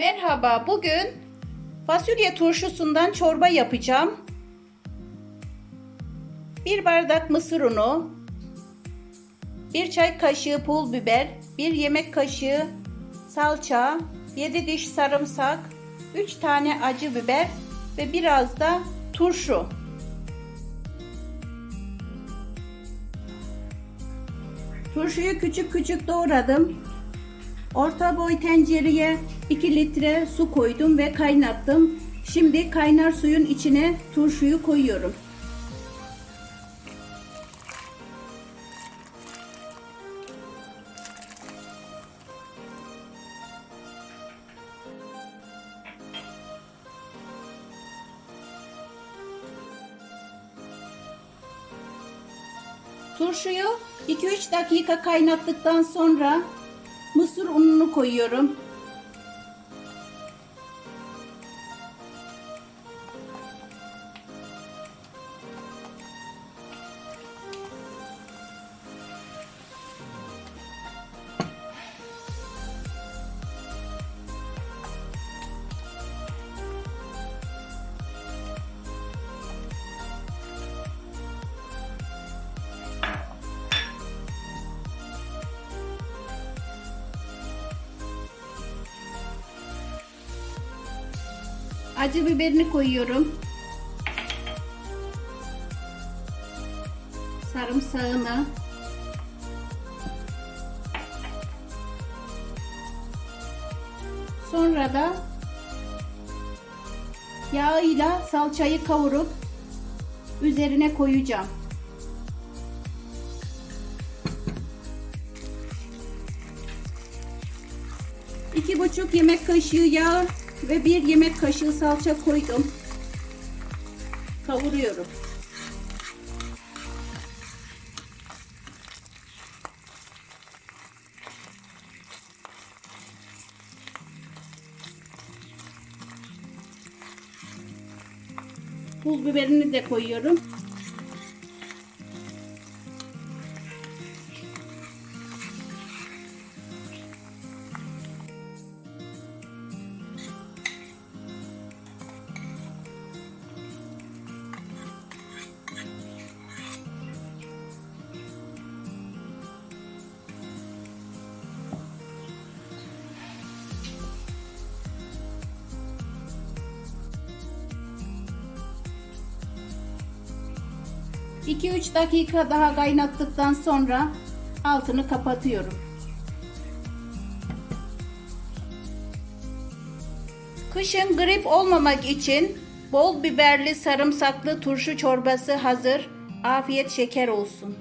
Merhaba, bugün fasulye turşusundan çorba yapacağım. Bir bardak mısır unu, bir çay kaşığı pul biber, bir yemek kaşığı salça, 7 diş sarımsak, 3 tane acı biber ve biraz da turşu. Turşuyu küçük küçük doğradım. Orta boy tencereye 2 litre su koydum ve kaynattım. Şimdi kaynar suyun içine turşuyu koyuyorum. Turşuyu 2-3 dakika kaynattıktan sonra mısır ununu koyuyorum. Acı biberini koyuyorum. Sarımsağını. Sonra da yağıyla salçayı kavurup üzerine koyacağım. İki buçuk yemek kaşığı yağ ve bir yemek kaşığı salça koydum. Kavuruyorum. Pul biberini de koyuyorum. İki üç dakika daha kaynattıktan sonra altını kapatıyorum. Kışın grip olmamak için bol biberli sarımsaklı turşu çorbası hazır. Afiyet şeker olsun.